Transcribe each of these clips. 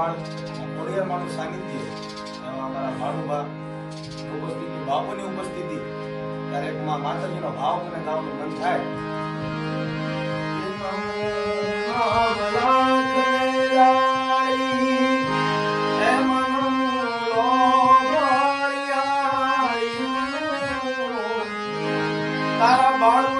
માળ ખોડિયાર માળનું સાનિધ્ય અમારા ભાડુભા ઉપસ્થિતિ, બાપુની ઉપસ્થિતિ દરેકમાં માતાજીનો ભાવ અને ગાવનું મન થાય Bye.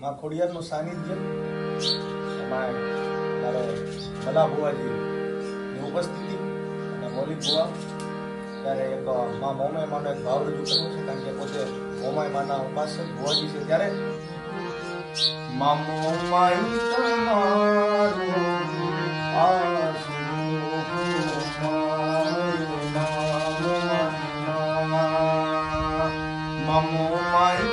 માં ખોડિયારનું સાનિધ્ય? એમાં ભલા ભુવાજીની ઉપસ્થિતિ અને મૌલિક ભુવા. ત્યારે એક મા મોમાય માનો એક ભાવ રજૂ કરવો છે, કારણ કે પોતે મોમાય માના ઉપાસક ભુવાજી છે. ત્યારે મા મોમાય તમારું on.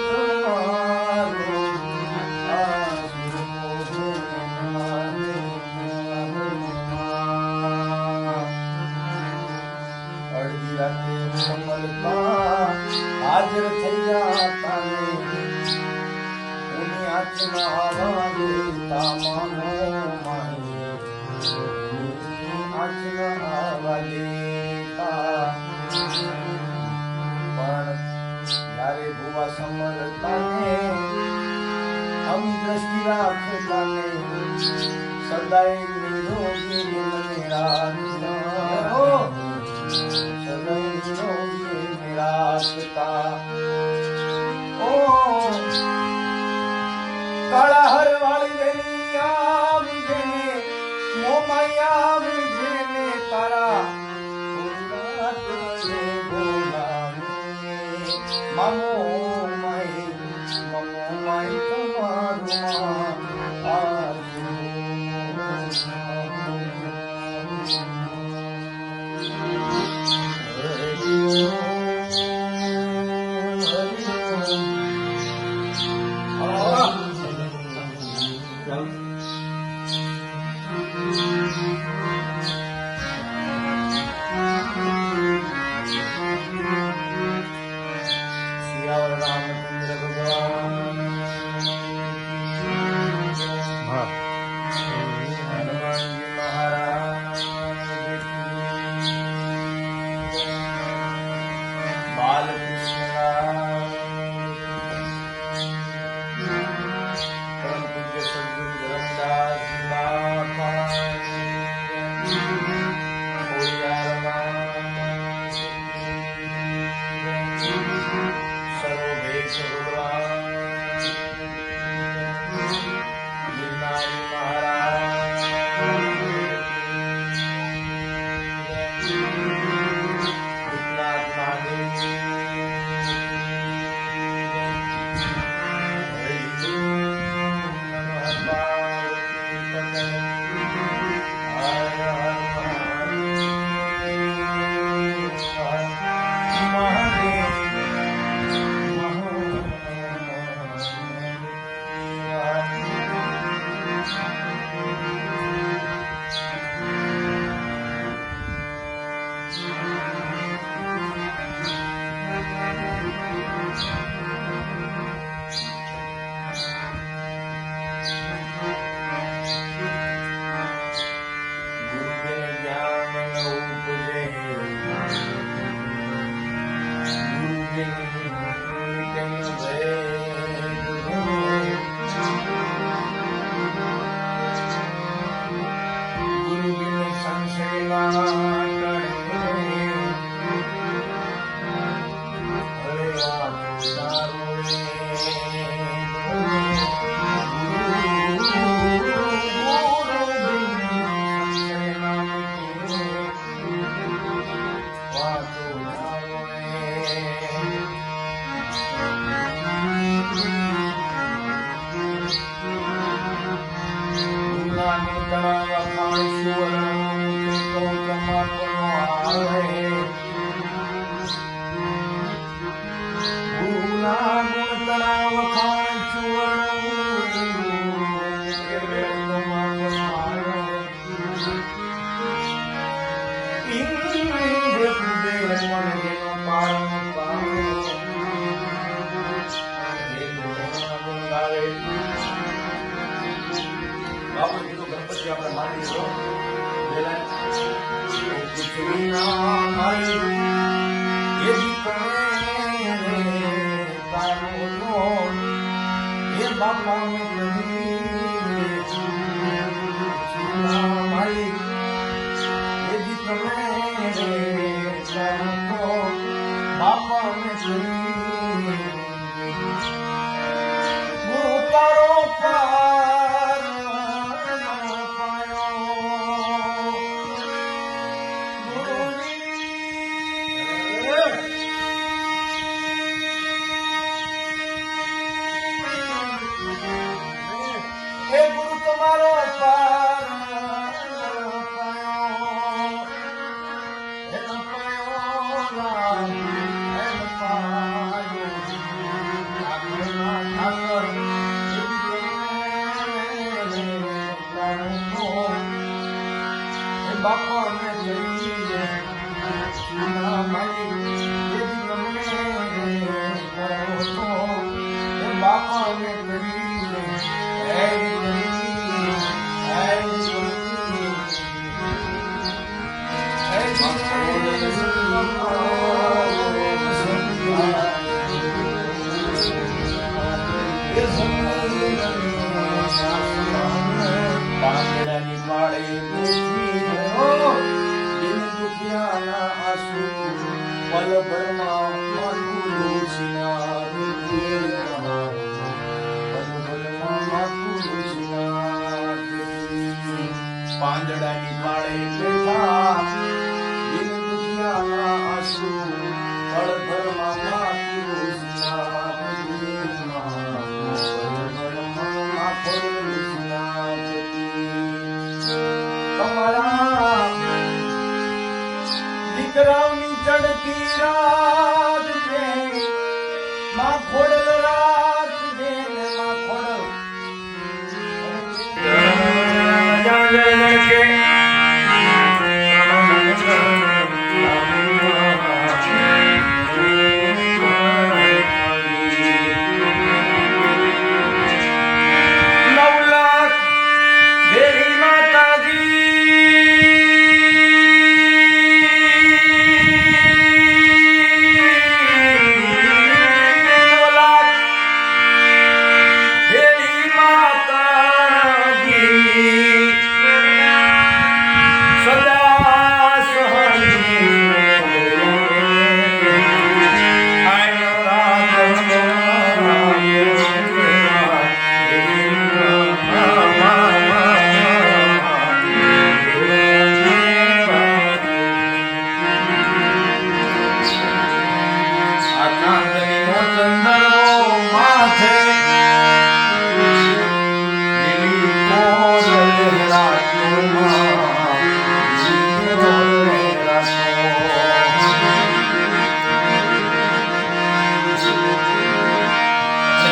tomorrow.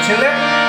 起来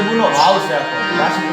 segundo round, Zé. Eu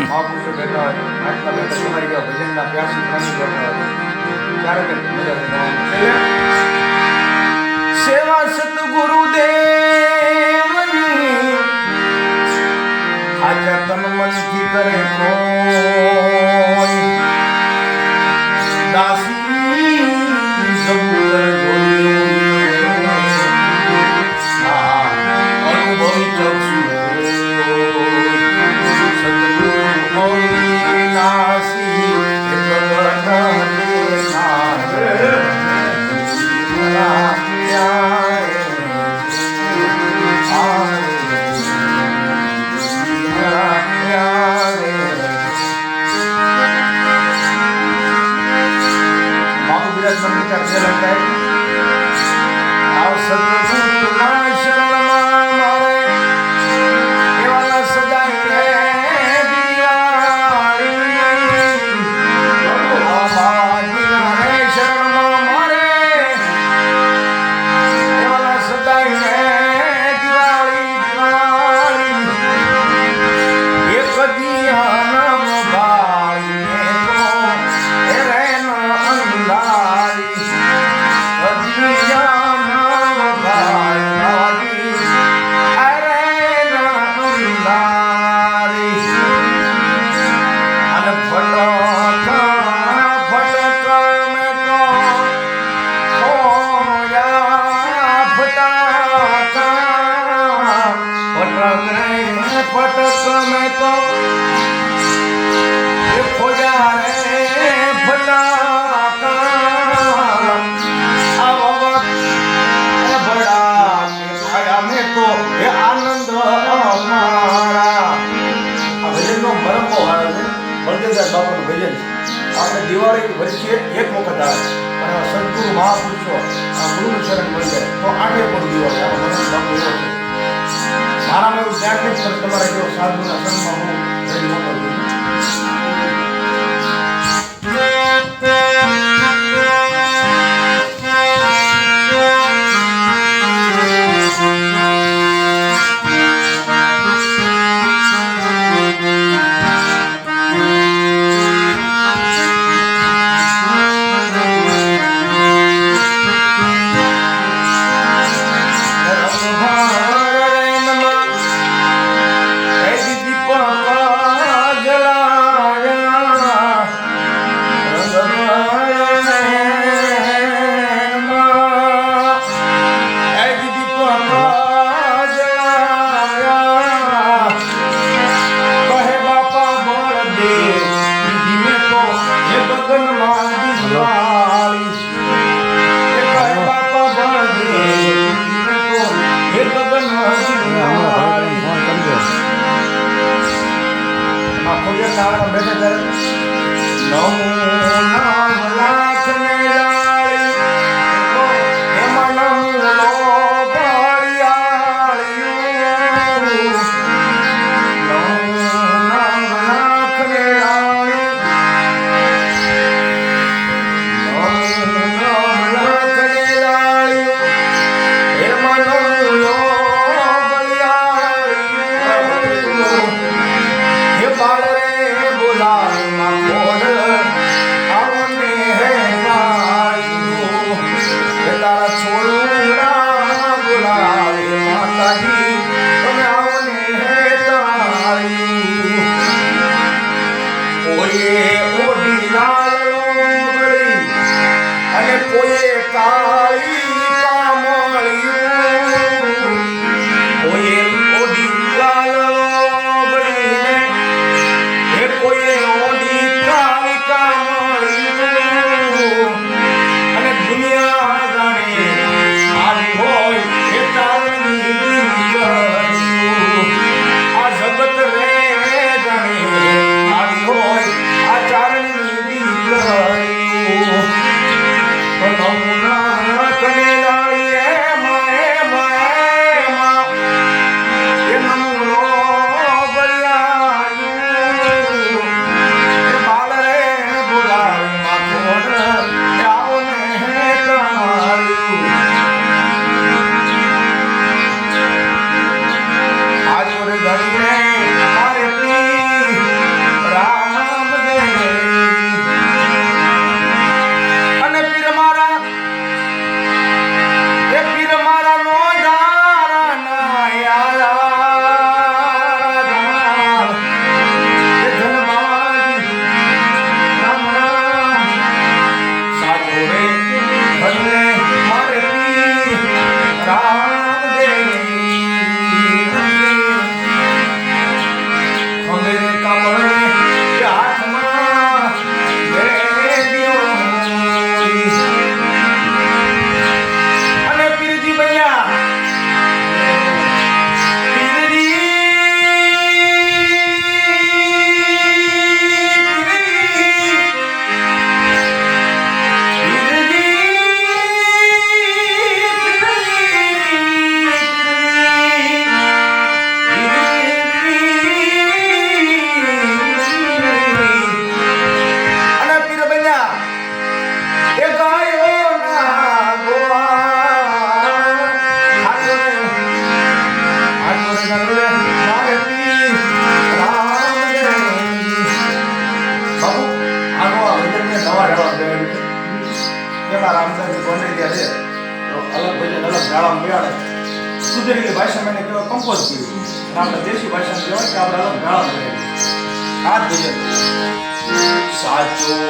મહાપુરુષો બેઠા હોય આટલા બેઠા સુમારી ગયા ભજનના પ્યાસી પ્રાણી બેઠા હોય. સેવા સતગુરુ દેવની તન મનથી કરે દાસી મહાપુરુષો ગુરુનું શરણ મળી જાય તો આગળ પણ જીવો તારો મને બાપુ એવો છે મારામાં એવું ધ્યાન નથી. પણ તમારા જેવો સાધુના સંગમાં હું મોટો લગનમાં દિવાળી બાપા પણ દે લગનમાં દિવાળી આખો જે કારણ બેઠા કરે નવ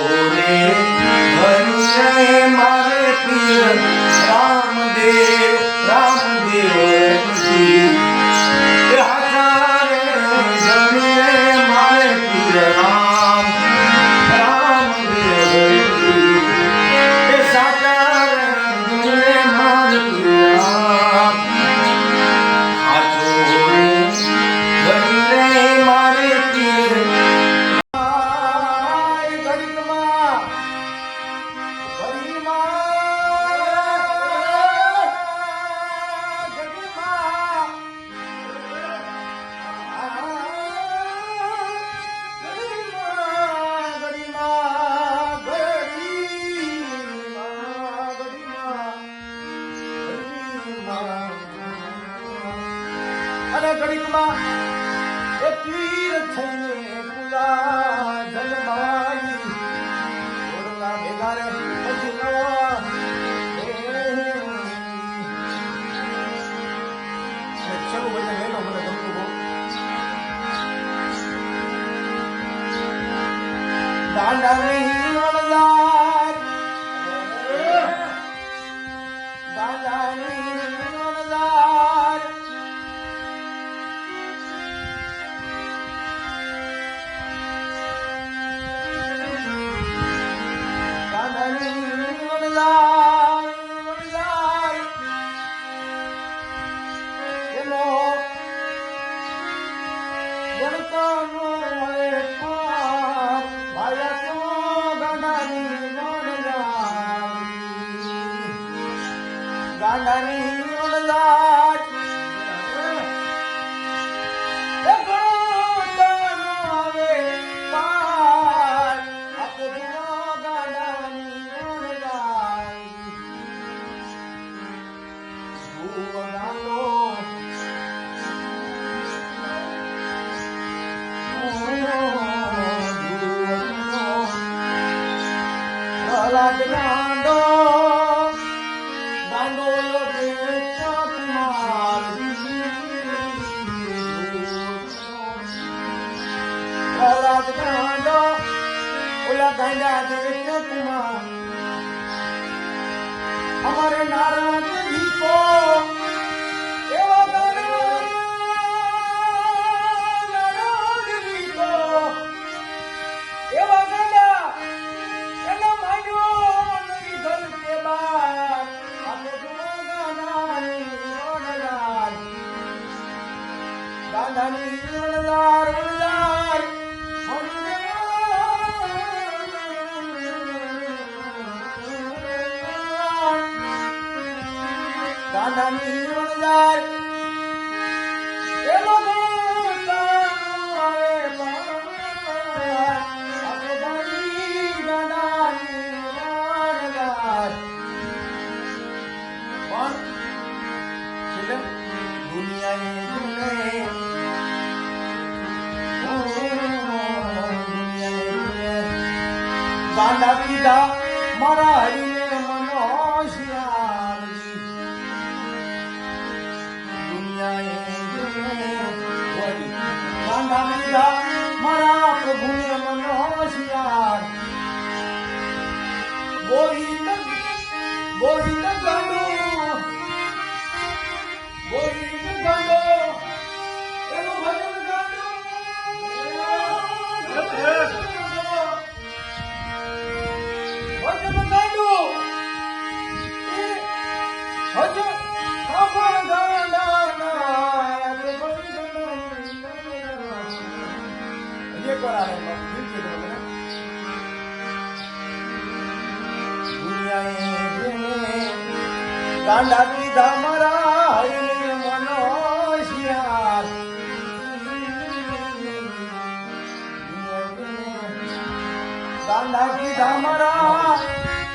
Holy. અને ઘડીકમાં એ પીર થઈને પુલા જલમાઈ ઓરલા ભેગારે ચલો ભાઈ લેલો મને ગમતું બહુ மலரின் ਸਿਆ ਮਰਾ ਪ੍ਰਭੂਏ ਮਨੋ ਸਿਆ ਬੋਹੀ ਨਗ ਬੋਹੀ ਨਗ ਗੰਡੋ ਬੋਹੀ ਨਗ ਗੰਡੋ ਇਹਨੂੰ ਭਜਨ ગાંડા લીધા મારા મનો ગાંડા લીધા મારા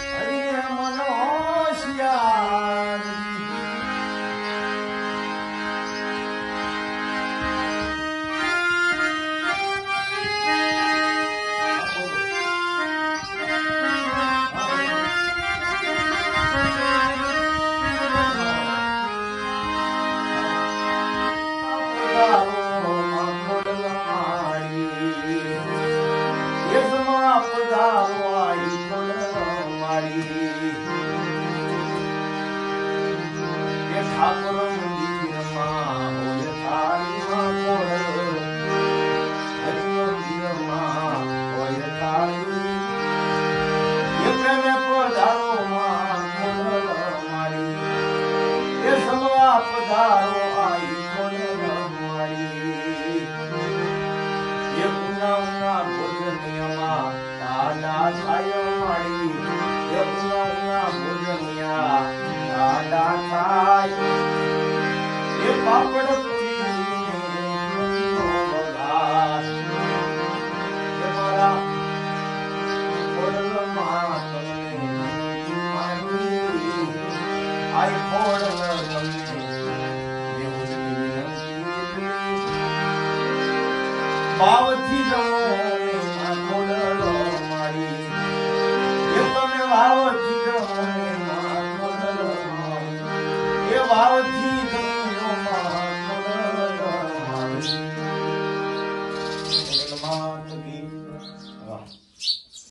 પધારો આવી કોને રમાડી યમુનાના ભોજનિયામાં દાદા થાય માડી યમુનાના ભોજનિયા દાદા થાય. એ પાપડ I poured a 好我记住